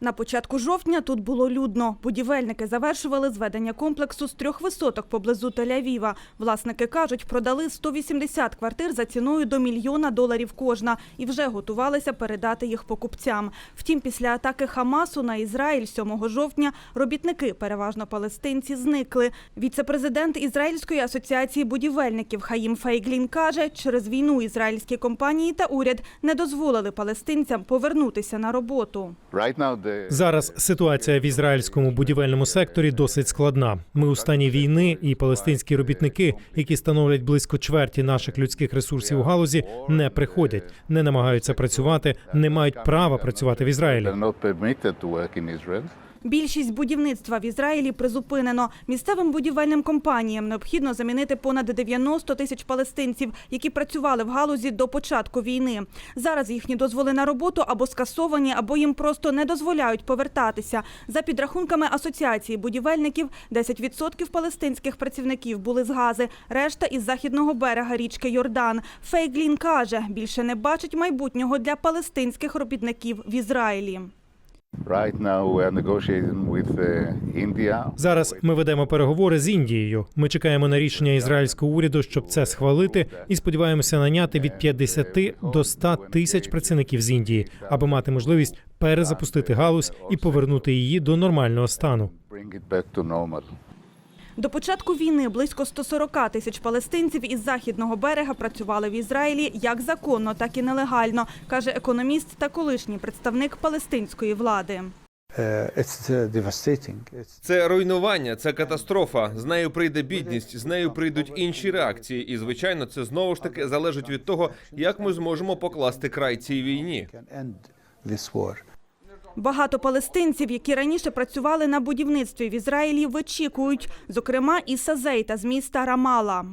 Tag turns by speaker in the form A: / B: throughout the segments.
A: На початку жовтня тут було людно. Будівельники завершували зведення комплексу з трьох висоток поблизу Тель-Авіва. Власники кажуть, продали 180 квартир за ціною до мільйона доларів кожна і вже готувалися передати їх покупцям. Втім, після атаки Хамасу на Ізраїль 7 жовтня робітники, переважно палестинці, зникли. Віце-президент Ізраїльської асоціації будівельників Хаїм Фейглін каже, через війну ізраїльські компанії та уряд не дозволили палестинцям повернутися на роботу.
B: Зараз ситуація в ізраїльському будівельному секторі досить складна. Ми у стані війни, і палестинські робітники, які становлять близько чверті наших людських ресурсів у галузі, не приходять, не намагаються працювати, не мають права працювати в Ізраїлі.
A: Більшість будівництва в Ізраїлі призупинено. Місцевим будівельним компаніям необхідно замінити понад 90 тисяч палестинців, які працювали в галузі до початку війни. Зараз їхні дозволи на роботу або скасовані, або їм просто не дозволяють повертатися. За підрахунками асоціації будівельників, 10% палестинських працівників були з Гази, решта із західного берега річки Йордан. Фейглін каже, більше не бачить майбутнього для палестинських робітників в Ізраїлі.
B: Зараз ми ведемо переговори з Індією. Ми чекаємо на рішення ізраїльського уряду, щоб це схвалити, і сподіваємося наняти від 50 до 100 тисяч працівників з Індії, аби мати можливість перезапустити галузь і повернути її до нормального стану.
A: До початку війни близько 140 тисяч палестинців із західного берега працювали в Ізраїлі як законно, так і нелегально, каже економіст та колишній представник палестинської влади.
C: Devastating. It's
D: Це руйнування, це катастрофа. З нею прийде бідність, з нею прийдуть інші реакції. І звичайно, це знову ж таки залежить від того, як ми зможемо покласти край цій війні.
A: Багато палестинців, які раніше працювали на будівництві в Ізраїлі, вичікують, зокрема Іса Зейта з міста Рамала.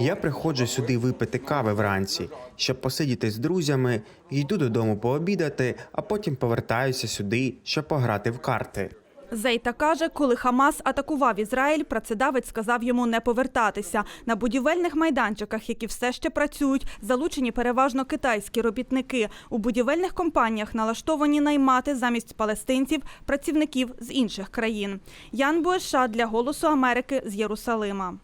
E: Я приходжу сюди випити кави вранці, щоб посидіти з друзями, йду додому пообідати, а потім повертаюся сюди, щоб пограти в карти.
A: Зейта каже, коли Хамас атакував Ізраїль, працедавець сказав йому не повертатися. На будівельних майданчиках, які все ще працюють, залучені переважно китайські робітники. У будівельних компаніях налаштовані наймати замість палестинців працівників з інших країн. Ян Буеша для Голосу Америки з Єрусалима.